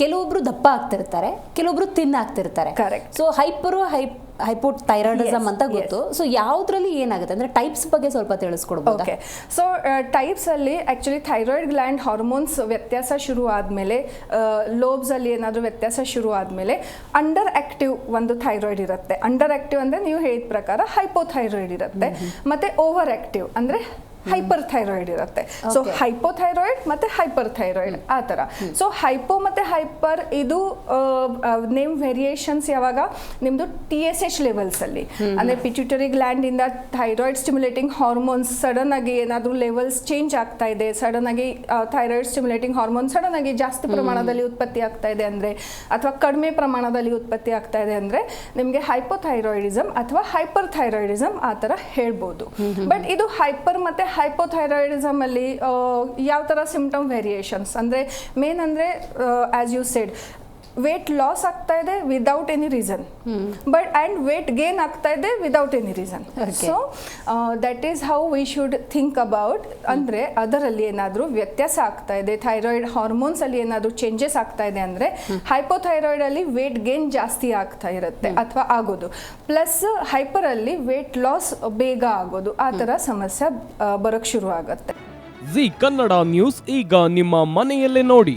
ಕೆಲವೊಬ್ರು ದಪ್ಪ ಆಗ್ತಿರ್ತಾರೆ ಕೆಲವೊಬ್ರು ತಿನ್ ಆಗ್ತಿರ್ತಾರೆ. So hyper hype hypothyroidism ಅಂತ ಗೊತ್ತು. ಸೊ ಯಾವ್ದ್ರಲ್ಲಿ ಏನಾಗುತ್ತೆ? ಅಂದ್ರೆ ಟೈಪ್ಸ್ ಬಗ್ಗೆ ಸ್ವಲ್ಪ ತಿಳಿಸ್ಕೊಡ್ಬೋದು? ಓಕೆ ಸೊ ಟೈಪ್ಸ್ ಅಲ್ಲಿ ಆಕ್ಚುಲಿ ಥೈರಾಯ್ಡ್ ಗ್ಲ್ಯಾಂಡ್ ಹಾರ್ಮೋನ್ಸ್ ವ್ಯತ್ಯಾಸ ಶುರು ಆದಮೇಲೆ ಲೋಬ್ಸ್ ಅಲ್ಲಿ ಏನಾದರೂ ವ್ಯತ್ಯಾಸ ಶುರು ಆದಮೇಲೆ ಅಂಡರ್ ಆಕ್ಟಿವ್ ಒಂದು ಥೈರಾಯ್ಡ್ ಇರುತ್ತೆ. ಅಂಡರ್ ಆಕ್ಟಿವ್ ಅಂದ್ರೆ ನೀವು ಹೇಳಿದ ಪ್ರಕಾರ ಹೈಪೋಥೈರಾಯ್ಡ್ ಇರುತ್ತೆ. ಮತ್ತೆ ಓವರ್ ಆಕ್ಟಿವ್ ಅಂದ್ರೆ ಹೈಪರ್ ಥೈರಾಯ್ಡ್ ಇರುತ್ತೆ. ಸೊ. ಹೈಪೋಥೈರಾಯ್ಡ್ ಮತ್ತೆ ಹೈಪರ್ ಥೈರಾಯ್ಡ್ ಆ ತರ ಸೊ ಹೈಪೋ ಮತ್ತೆ ಹೈಪರ್ ಇದು ನೇಮ್ ವೇರಿಯೇಷನ್ಸ್ ಯಾವಾಗ? ನಿಮ್ದು ಟಿ ಎಸ್ ಎಚ್ ಲೆವೆಲ್ಸ್ ಅಲ್ಲಿ. ಅಂದ್ರೆ ಪಿಟ್ಯೂಟರಿ ಗ್ಲ್ಯಾಂಡ್ ಇಂದ ಥೈರಾಯ್ಡ್ ಸ್ಟಿಮ್ಯುಲೇಟಿಂಗ್ ಹಾರ್ಮೋನ್ಸ್ ಸಡನ್ ಆಗಿ ಏನಾದರೂ ಲೆವೆಲ್ಸ್ ಚೇಂಜ್ ಆಗ್ತಾ ಇದೆ. ಸಡನ್ ಆಗಿ ಥೈರಾಯ್ಡ್ ಸ್ಟಿಮ್ಯುಲೇಟಿಂಗ್ ಹಾರ್ಮೋನ್ ಸಡನ್ ಆಗಿ ಜಾಸ್ತಿ ಪ್ರಮಾಣದಲ್ಲಿ ಉತ್ಪತ್ತಿ ಆಗ್ತಾ ಇದೆ ಅಂದ್ರೆ ಅಥವಾ ಕಡಿಮೆ ಪ್ರಮಾಣದಲ್ಲಿ ಉತ್ಪತ್ತಿ ಆಗ್ತಾ ಇದೆ ಅಂದ್ರೆ ನಿಮಗೆ ಹೈಪೋಥೈರಾಯ್ಡಿಸಮ್ ಅಥವಾ ಹೈಪರ್ ಥೈರಾಯ್ಡಿಸಮ್ ಆ ತರ ಹೇಳ್ಬೋದು ಬಟ್ ಇದು ಹೈಪರ್ ಮತ್ತೆ ಹೈಪೋಥೈರಾಯ್ಡಿಸಮ್ ಅಲ್ಲಿ ಯಾವ ಥರ ಸಿಂಪ್ಟಮ್ ವೇರಿಯೇಷನ್ಸ್ ಅಂದರೆ ಮೇನ್ ಅಂದರೆ as you said weight loss ಆಗ್ತಾ ಇದೆ without any reason but and weight gain ಆಗ್ತಾ ಇದೆ without any reason. So that is how we should think about ಅಂದರೆ ಅದರಲ್ಲಿ ಏನಾದರೂ ವ್ಯತ್ಯಾಸ ಆಗ್ತಾ ಇದೆ. ಥೈರಾಯ್ಡ್ ಹಾರ್ಮೋನ್ಸ್ ಅಲ್ಲಿ ಏನಾದರೂ ಚೇಂಜಸ್ ಆಗ್ತಾ ಇದೆ ಅಂದರೆ ಹೈಪೋಥೈರಾಯ್ಡ್ ಅಲ್ಲಿ ವೇಟ್ ಗೇನ್ ಜಾಸ್ತಿ ಆಗ್ತಾ ಇರುತ್ತೆ ಅಥವಾ ಆಗೋದು. ಪ್ಲಸ್ ಹೈಪರ್ ಅಲ್ಲಿ ವೇಟ್ ಲಾಸ್ ಬೇಗ ಆಗೋದು. ಆ ಥರ ಸಮಸ್ಯೆ ಬರೋಕ್ಕೆ ಶುರು ಆಗುತ್ತೆ. ಜಿ ಕನ್ನಡ ನ್ಯೂಸ್ ಈಗ ನಿಮ್ಮ ಮನೆಯಲ್ಲೇ ನೋಡಿ.